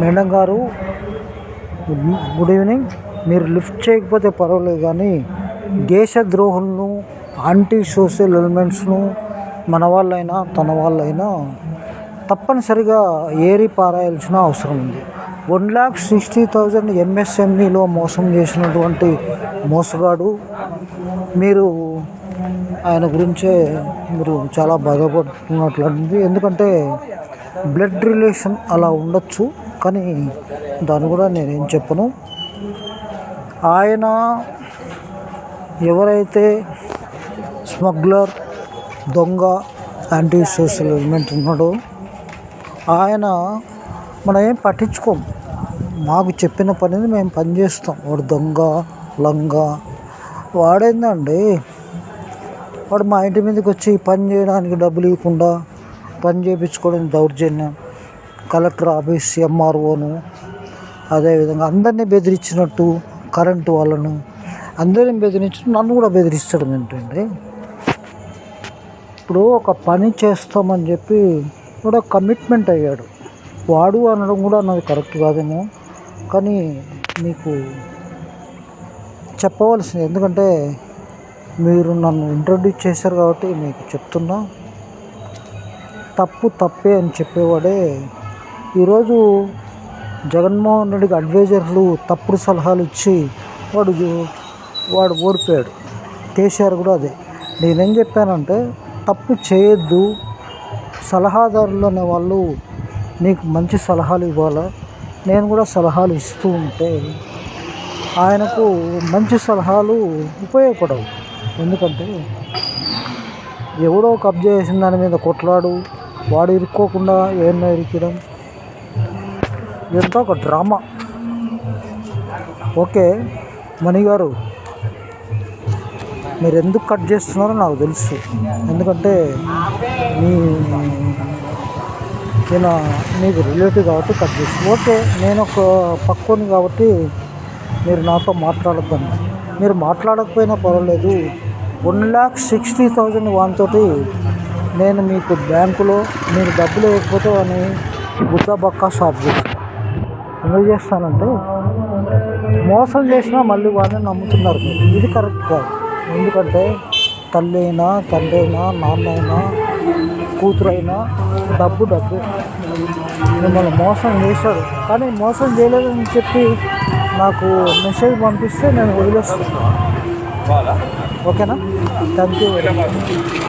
Madam గారు good evening. మీరు lift చేయకపోతే పర్వాలేదు కానీ దేశద్రోహులను యాంటీ సోషల్ ఎలిమెంట్స్ను మన వాళ్ళైనా తన వాళ్ళైనా తప్పనిసరిగా ఏరి పారాయాల్సిన అవసరం ఉంది. వన్ ల్యాక్ సిక్స్టీ థౌజండ్ ఎంఎస్ఎంఈలో మోసం చేసినటువంటి మోసగాడు మీరు ఆయన గురించే మీరు చాలా బాధపడుతున్నట్లుంది. ఎందుకంటే బ్లడ్ రిలేషన్ అలా ఉండొచ్చు. కానీ దాన్ని కూడా నేనేం చెప్పను. ఆయన ఎవరైతే స్మగ్లర్ దొంగ యాంటీ సోషల్ ఎలిమెంట్ ఉన్నాడో ఆయన మనం ఏం పట్టించుకోం. మాకు చెప్పిన పనిని మేము పని చేస్తాం వాడు దొంగ లంగ వాడేందండి? వాడు మా ఇంటి మీదకి వచ్చి పని చేయడానికి డబ్బులు ఇవ్వకుండా పని చేయించుకోవడం దౌర్జన్యం. కలెక్టర్ ఆఫీస్ ఎంఆర్ఓను అదేవిధంగా అందరినీ బెదిరించినట్టు కరెంటు వాళ్ళను అందరిని బెదిరించి నన్ను కూడా బెదిరిస్తాడు ఏంటండి ఇప్పుడు ఒక పని చేస్తామని చెప్పి కూడా కమిట్మెంట్ అయ్యాడు. వాడు అనడం కూడా నాది కరెక్ట్ కాదేమో కానీ మీకు చెప్పవలసింది ఎందుకంటే మీరు నన్ను ఇంట్రడ్యూస్ చేశారు కాబట్టి మీకు చెప్తున్నా. తప్పు తప్పే అని చెప్పేవాడే ఈరోజు జగన్మోహన్ రెడ్డికి అడ్వైజర్లు తప్పుడు సలహాలు ఇచ్చి వాడు వాడు ఓడిపోయాడు. కేసీఆర్ కూడా అదే. నేనేం చెప్పానంటే తప్పు చేయొద్దు. సలహాదారులు అనే వాళ్ళు నీకు మంచి సలహాలు ఇవ్వాలా? నేను కూడా సలహాలు ఇస్తూ ఉంటే ఆయనకు మంచి సలహాలు ఉపయోగపడవు. ఎందుకంటే ఎవడో కబ్జా చేసిన దాని మీద కొట్లాడు వాడు ఇరుక్కోకుండా ఏమన్నా ఇరికడం ఇదంతా ఒక డ్రామా. ఓకే మణి గారు మీరు ఎందుకు కట్ చేస్తున్నారో నాకు తెలుసు. ఎందుకంటే మీ నేను మీకు రిలేటివ్ కాబట్టి కట్ చేసి ఓకే నేను ఒక పక్కోని కాబట్టి మీరు నాతో మాట్లాడద్దని మీరు మాట్లాడకపోయినా పర్వాలేదు. వన్ ల్యాక్ సిక్స్టీ థౌజండ్ వానితోటి నేను మీకు బ్యాంకులో మీరు డబ్బులు వేయకపోతే అని గుద్ద బక్కా షాప్ చేస్తాను ఎందుకు చేస్తానంటే మోసం చేసినా మళ్ళీ వాళ్ళని నమ్ముతున్నారు. ఇది కరెక్ట్ కాదు. ఎందుకంటే తల్లి అయినా తండ్రి అయినా నాన్న అయినా కూతురు అయినా డబ్బు డబ్బు. మిమ్మల్ని మోసం చేశాడు. కానీ మోసం చేయలేదని చెప్పి నాకు మెసేజ్ పంపిస్తే నేను వదిలేస్తాను. ఓకేనా? Thank you very much.